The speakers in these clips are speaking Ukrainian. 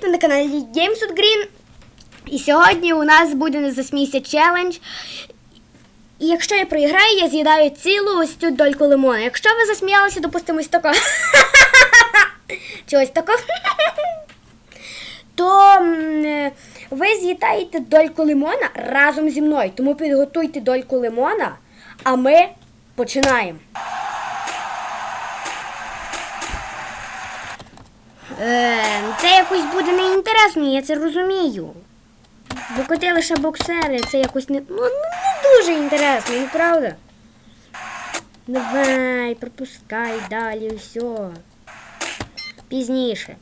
Привіт! Ви на каналі Games Green. І сьогодні у нас буде не засмійся челендж. І якщо я проіграю, я з'їдаю цілу ось цю дольку лимона. Якщо ви засміялися, допустимо, ось тако. Чи ось. То ви з'їдаєте дольку лимона разом зі мною. Тому підготуйте дольку лимона, а ми починаємо. Е, це якось буде неінтересно, я це розумію. Бо коти лише боксери, це якось не, ну, не дуже інтересно, ну правда? Давай, пропускай далі, все. Пізніше.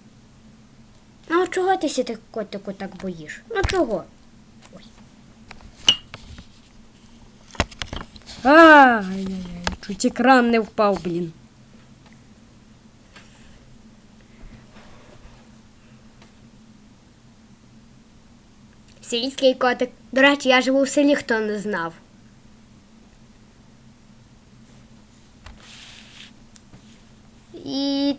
Ну чого ти сі котику так боїш? Ну чого? Ой. Ай-яй-яй, чуть екран не впав, блін. Сільський котик. До речі, я живу в селі, хто не знав. І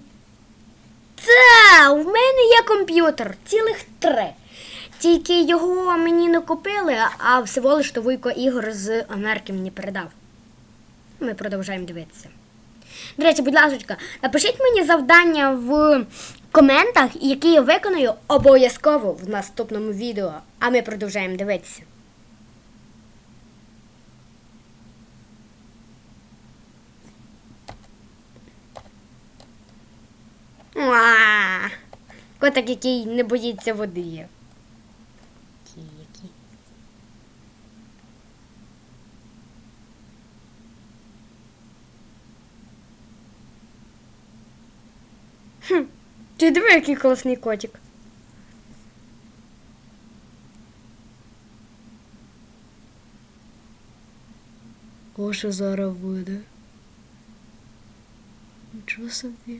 та, у мене є комп'ютер, цілих три. Тільки його мені не купили, а всього лиш то Вуйко Ігор з Америки мені передав. Ми продовжуємо дивитися. До речі, будь ласка, напишіть мені завдання в коментах, які я виконую обов'язково в наступному відео, а ми продовжуємо дивитися. Уа! Котик, який не боїться води. Хм, ти диви, який класний котик. Гоша зараз буде. Нічого собі.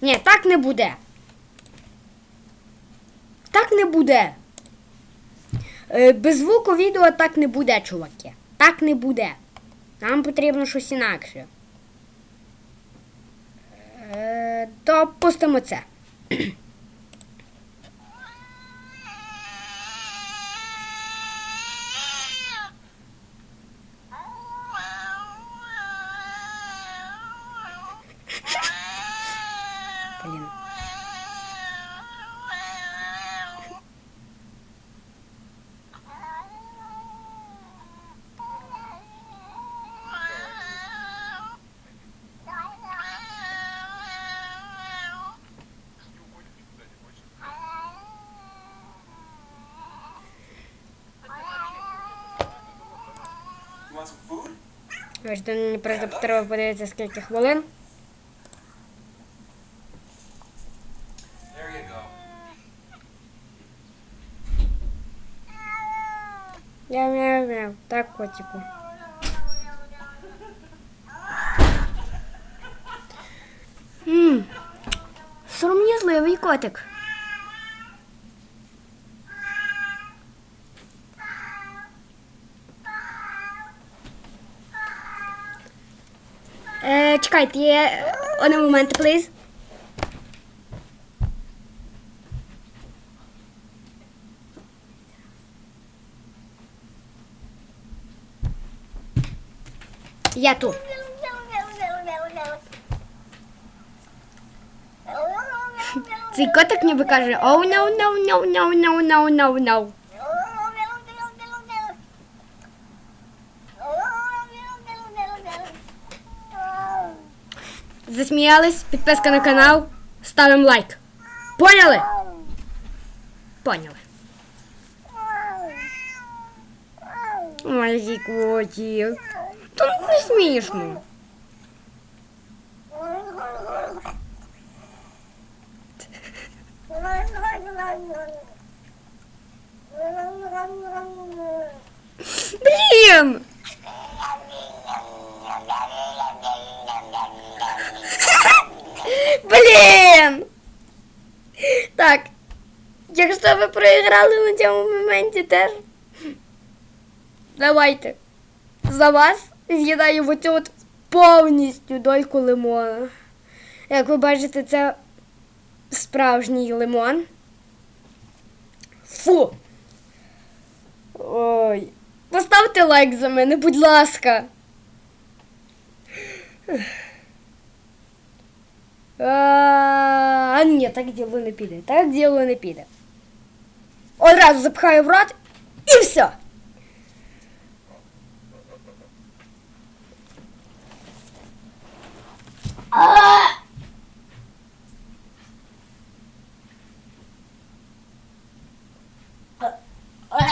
Ні, так не буде. Так не буде. Е, без звуку відео так не буде, чуваки. Так не буде. Нам потрібно щось інакше. Е, то пустимо це. Бачите, мені просто треба подивитися скільки хвилин. There. Мяу, мяу. Так, котику. Ммм. Сором'язливий котик. Е, чекайте, є... Один момент, please. Я тут. Цей котик ніби каже Oh no, no, no, no, no, no, no, Засміялись, підписка на канал, ставимо лайк. Поняли? Поняли. Ой, котик. Та ну не смішно. Блін! Якщо ви проіграли на цьому моменті теж. Давайте. За вас з'їдаю оцю от повністю дольку лимона. Як ви бачите, це справжній лимон. Фу. Ой. Поставте лайк за мене, будь ласка. А ні, так діло не піде. Так діло не піде. Одразу запхаю в рот і все. А! А!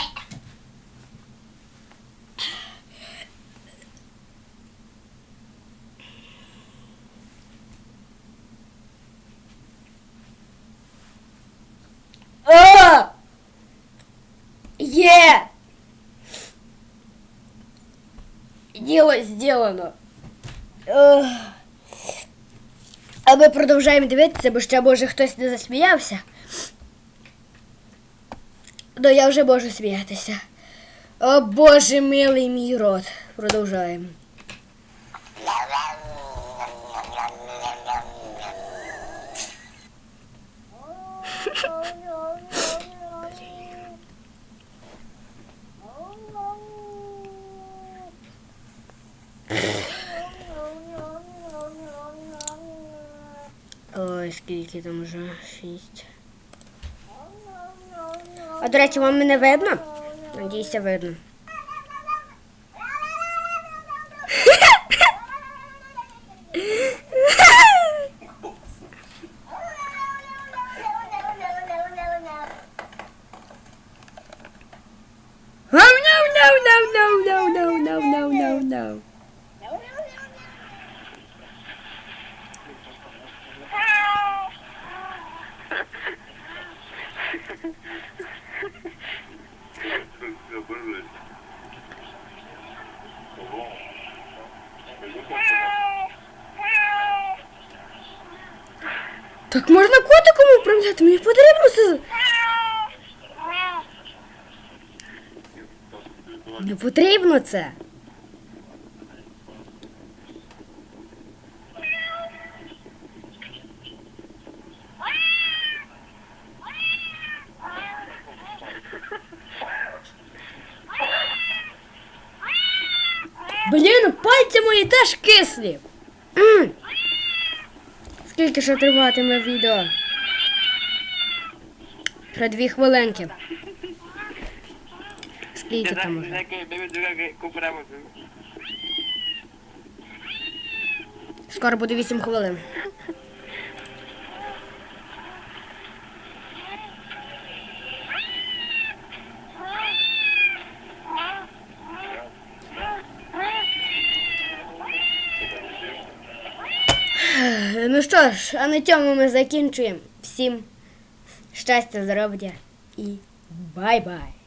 А! Є! Діло сделано. А ми продовжуємо дивитися, бо ще може хтось не засміявся. Ну я вже можу сміятися. О боже милий мій рот. Продовжаємо. скільки там вже? Шість. А до речі, вам мене видно? Надіюся, видно. Так можна котиком управляти, мені потрібно це. Не потрібно це. Блін, пальці мої теж кислі. М. Скільки ще триватиме відео? Ще дві хвилинки. Скільки там уже? Скоро буде 8 хвилин. Ну що ж, а на цьому ми закінчуємо. Всім щастя, здоров'я і бай-бай!